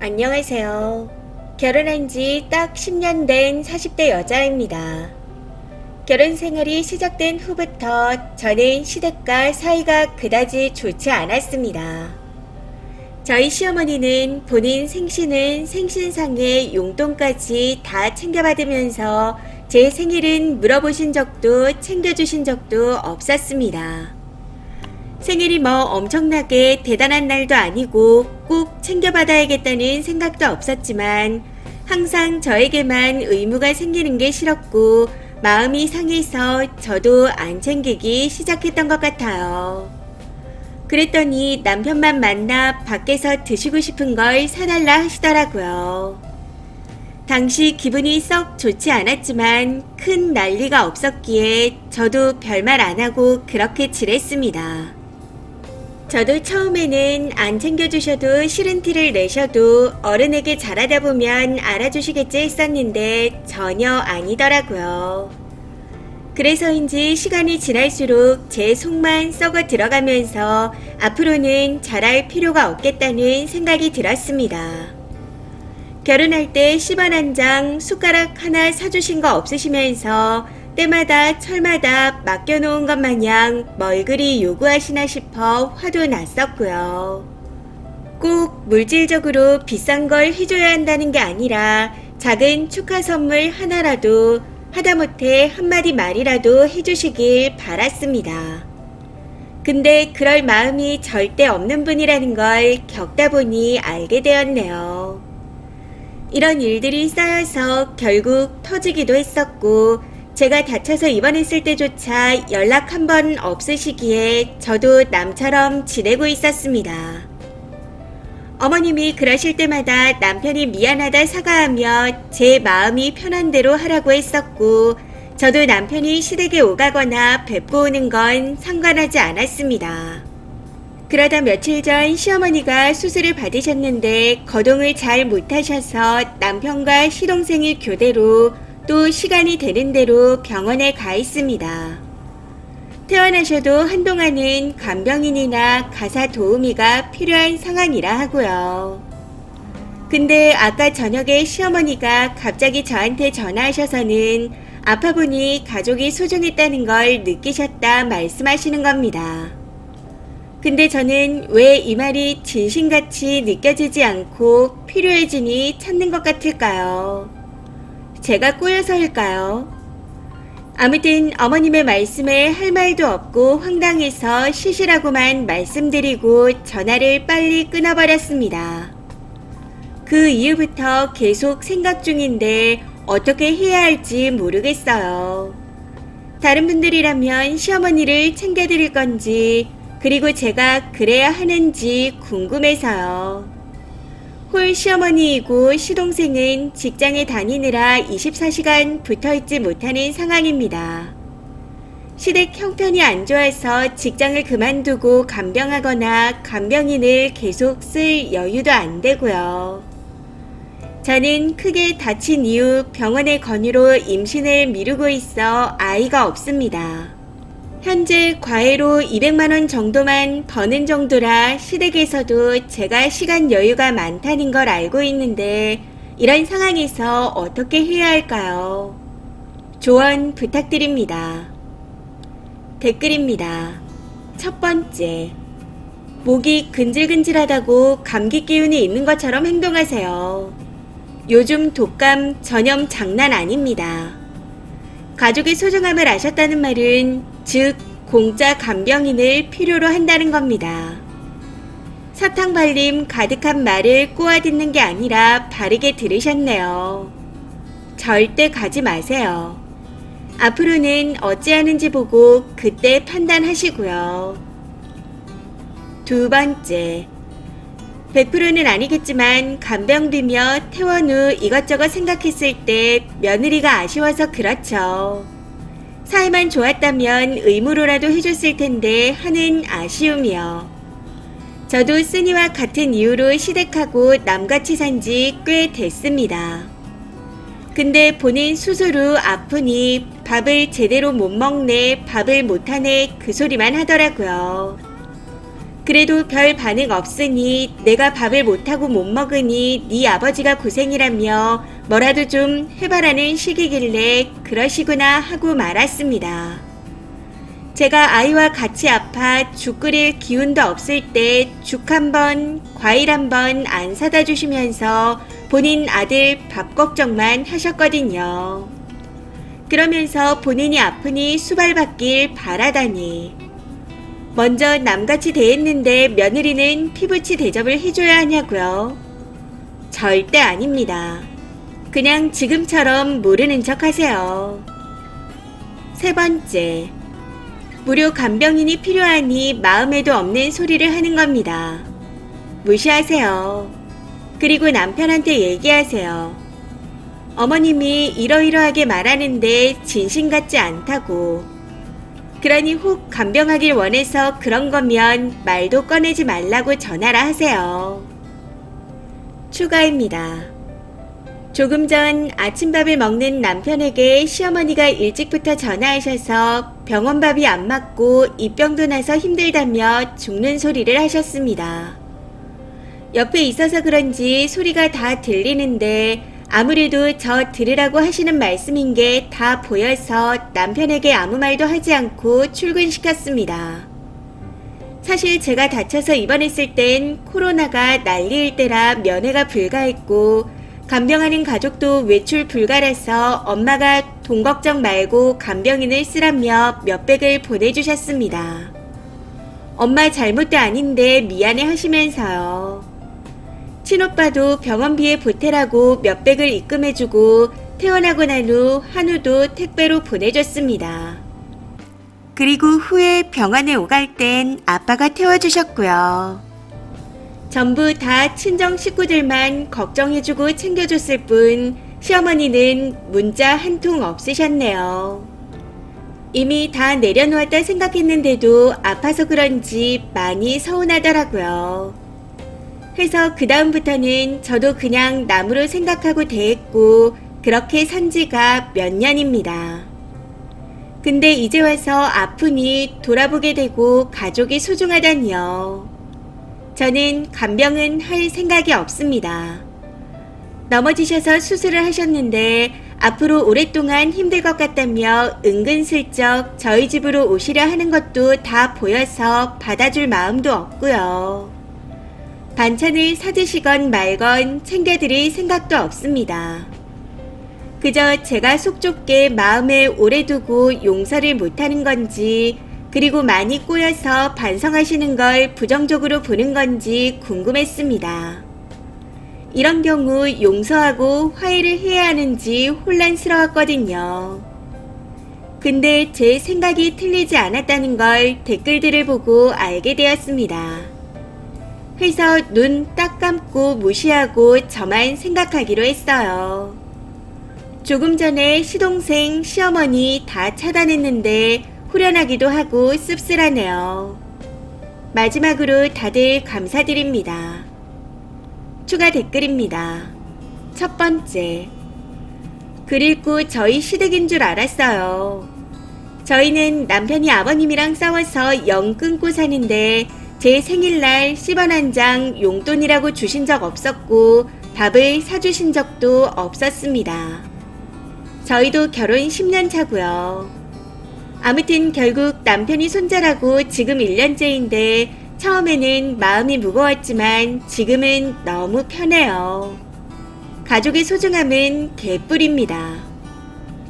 안녕하세요. 결혼한 지 딱 10년 된 40대 여자입니다. 결혼 생활이 시작된 후부터 저는 시댁과 사이가 그다지 좋지 않았습니다. 저희 시어머니는 본인 생신은 생신상의 용돈까지 다 챙겨받으면서 제 생일은 물어보신 적도 챙겨주신 적도 없었습니다. 생일이 뭐 엄청나게 대단한 날도 아니고 꼭 챙겨받아야겠다는 생각도 없었지만 항상 저에게만 의무가 생기는 게 싫었고 마음이 상해서 저도 안 챙기기 시작했던 것 같아요. 그랬더니 남편만 만나 밖에서 드시고 싶은 걸 사달라 하시더라고요. 당시 기분이 썩 좋지 않았지만 큰 난리가 없었기에 저도 별말 안 하고 그렇게 지냈습니다. 저도 처음에는 안 챙겨주셔도 싫은 티를 내셔도 어른에게 잘하다 보면 알아주시겠지 했었는데 전혀 아니더라고요. 그래서인지 시간이 지날수록 제 속만 썩어 들어가면서 앞으로는 잘할 필요가 없겠다는 생각이 들었습니다. 결혼할 때 10원 한 장, 숟가락 하나 사주신 거 없으시면서 때마다 철마다 맡겨놓은 것 마냥 뭘 그리 요구하시나 싶어 화도 났었고요. 꼭 물질적으로 비싼 걸 해줘야 한다는 게 아니라 작은 축하 선물 하나라도 하다못해 한마디 말이라도 해주시길 바랐습니다. 근데 그럴 마음이 절대 없는 분이라는 걸 겪다 보니 알게 되었네요. 이런 일들이 쌓여서 결국 터지기도 했었고, 제가 다쳐서 입원했을 때조차 연락 한 번 없으시기에 저도 남처럼 지내고 있었습니다. 어머님이 그러실 때마다 남편이 미안하다 사과하며 제 마음이 편한 대로 하라고 했었고, 저도 남편이 시댁에 오가거나 뵙고 오는 건 상관하지 않았습니다. 그러다 며칠 전 시어머니가 수술을 받으셨는데 거동을 잘 못하셔서 남편과 시동생이 교대로 또 시간이 되는 대로 병원에 가 있습니다. 퇴원하셔도 한동안은 간병인이나 가사 도우미가 필요한 상황이라 하고요. 근데 아까 저녁에 시어머니가 갑자기 저한테 전화하셔서는 아파 보니 가족이 소중했다는 걸 느끼셨다 말씀하시는 겁니다. 근데 저는 왜 이 말이 진심같이 느껴지지 않고 필요해지니 찾는 것 같을까요? 제가 꼬여서일까요? 아무튼 어머님의 말씀에 할 말도 없고 황당해서 쉬시라고만 말씀드리고 전화를 빨리 끊어버렸습니다. 그 이후부터 계속 생각 중인데 어떻게 해야 할지 모르겠어요. 다른 분들이라면 시어머니를 챙겨드릴 건지 그리고 제가 그래야 하는지 궁금해서요. 홀 시어머니이고 시동생은 직장에 다니느라 24시간 붙어 있지 못하는 상황입니다. 시댁 형편이 안 좋아서 직장을 그만두고 간병하거나 간병인을 계속 쓸 여유도 안 되고요. 저는 크게 다친 이후 병원의 권유로 임신을 미루고 있어 아이가 없습니다. 현재 과외로 200만원 정도만 버는 정도라 시댁에서도 제가 시간 여유가 많다는 걸 알고 있는데 이런 상황에서 어떻게 해야 할까요? 조언 부탁드립니다. 댓글입니다. 첫 번째. 목이 근질근질하다고 감기 기운이 있는 것처럼 행동하세요. 요즘 독감 전염 장난 아닙니다. 가족의 소중함을 아셨다는 말은 즉 공짜 간병인을 필요로 한다는 겁니다. 사탕 발림 가득한 말을 꼬아 듣는 게 아니라 바르게 들으셨네요. 절대 가지 마세요. 앞으로는 어찌하는지 보고 그때 판단하시고요. 두 번째. 100%는 아니겠지만 간병되며 퇴원 후 이것저것 생각했을 때 며느리가 아쉬워서 그렇죠. 사이만 좋았다면 의무로라도 해줬을 텐데 하는 아쉬움이요. 저도 쓰니와 같은 이유로 시댁하고 남같이 산 지 꽤 됐습니다. 근데 본인 후 아프니 밥을 제대로 못 먹네, 밥을 못하네 그 소리만 하더라고요. 그래도 별 반응 없으니 내가 밥을 못하고 못 먹으니 네 아버지가 고생이라며 뭐라도 좀 해봐라는 식이길래 그러시구나 하고 말았습니다. 제가 아이와 같이 아파 죽 끓일 기운도 없을 때 죽 한 번, 과일 한 번 안 사다 주시면서 본인 아들 밥 걱정만 하셨거든요. 그러면서 본인이 아프니 수발받길 바라다니. 먼저 남같이 대했는데 며느리는 피부치 대접을 해줘야 하냐고요? 절대 아닙니다. 그냥 지금처럼 모르는 척 하세요. 세 번째. 무료 간병인이 필요하니 마음에도 없는 소리를 하는 겁니다. 무시하세요. 그리고 남편한테 얘기하세요. 어머님이 이러이러하게 말하는데 진심 같지 않다고. 그러니 혹 간병하길 원해서 그런 거면 말도 꺼내지 말라고 전하라 하세요. 추가입니다. 조금 전 아침밥을 먹는 남편에게 시어머니가 일찍부터 전화하셔서 병원밥이 안 맞고 입병도 나서 힘들다며 죽는 소리를 하셨습니다. 옆에 있어서 그런지 소리가 다 들리는데 아무래도 저 들으라고 하시는 말씀인 게 다 보여서 남편에게 아무 말도 하지 않고 출근시켰습니다. 사실 제가 다쳐서 입원했을 땐 코로나가 난리일 때라 면회가 불가했고 간병하는 가족도 외출 불가라서 엄마가 돈 걱정 말고 간병인을 쓰라며 몇백을 보내주셨습니다. 엄마 잘못도 아닌데 미안해 하시면서요. 친오빠도 병원비에 보태라고 몇백을 입금해주고 퇴원하고 난 후 한우도 택배로 보내줬습니다. 그리고 후에 병원에 오갈 땐 아빠가 태워주셨고요. 전부 다 친정 식구들만 걱정해주고 챙겨줬을 뿐 시어머니는 문자 한 통 없으셨네요. 이미 다 내려놓았다 생각했는데도 아파서 그런지 많이 서운하더라고요. 그래서 그다음부터는 저도 그냥 남으로 생각하고 대했고 그렇게 산 지가 몇 년입니다. 근데 이제 와서 아프니 돌아보게 되고 가족이 소중하다니요. 저는 간병은 할 생각이 없습니다. 넘어지셔서 수술을 하셨는데 앞으로 오랫동안 힘들 것 같다며 은근슬쩍 저희 집으로 오시려 하는 것도 다 보여서 받아줄 마음도 없고요. 반찬을 사드시건 말건 챙겨드릴 생각도 없습니다. 그저 제가 속 좁게 마음에 오래 두고 용서를 못하는 건지 그리고 많이 꼬여서 반성하시는 걸 부정적으로 보는 건지 궁금했습니다. 이런 경우 용서하고 화해를 해야 하는지 혼란스러웠거든요. 근데 제 생각이 틀리지 않았다는 걸 댓글들을 보고 알게 되었습니다. 해서 눈 딱 감고 무시하고 저만 생각하기로 했어요. 조금 전에 시동생, 시어머니 다 차단했는데 후련하기도 하고 씁쓸하네요. 마지막으로 다들 감사드립니다. 추가 댓글입니다. 첫 번째. 글 읽고 저희 시댁인 줄 알았어요. 저희는 남편이 아버님이랑 싸워서 영 끊고 사는데 제 생일날 10원 한 장 용돈이라고 주신 적 없었고 밥을 사주신 적도 없었습니다. 저희도 결혼 10년 차고요. 아무튼 결국 남편이 손자라고 지금 1년째인데 처음에는 마음이 무거웠지만 지금은 너무 편해요. 가족의 소중함은 개뿔입니다.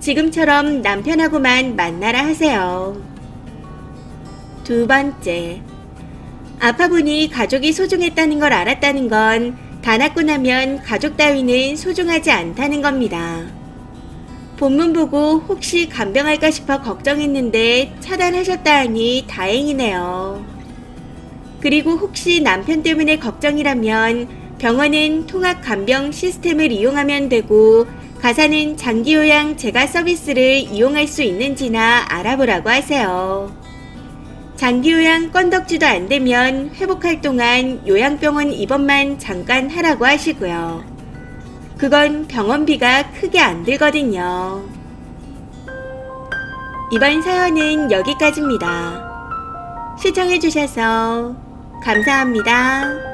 지금처럼 남편하고만 만나라 하세요. 두 번째. 아파 보니 가족이 소중했다는 걸 알았다는 건다 낫고 나면 가족 따위는 소중하지 않다는 겁니다. 본문 보고 혹시 간병할까 싶어 걱정했는데 차단하셨다 하니 다행이네요. 그리고 혹시 남편 때문에 걱정이라면 병원은 통합 간병 시스템을 이용하면 되고 가사는 장기요양 재가 서비스를 이용할 수 있는지나 알아보라고 하세요. 장기 요양 건덕지도 안 되면 회복할 동안 요양병원 입원만 잠깐 하라고 하시고요. 그건 병원비가 크게 안 들거든요. 이번 사연은 여기까지입니다. 시청해주셔서 감사합니다.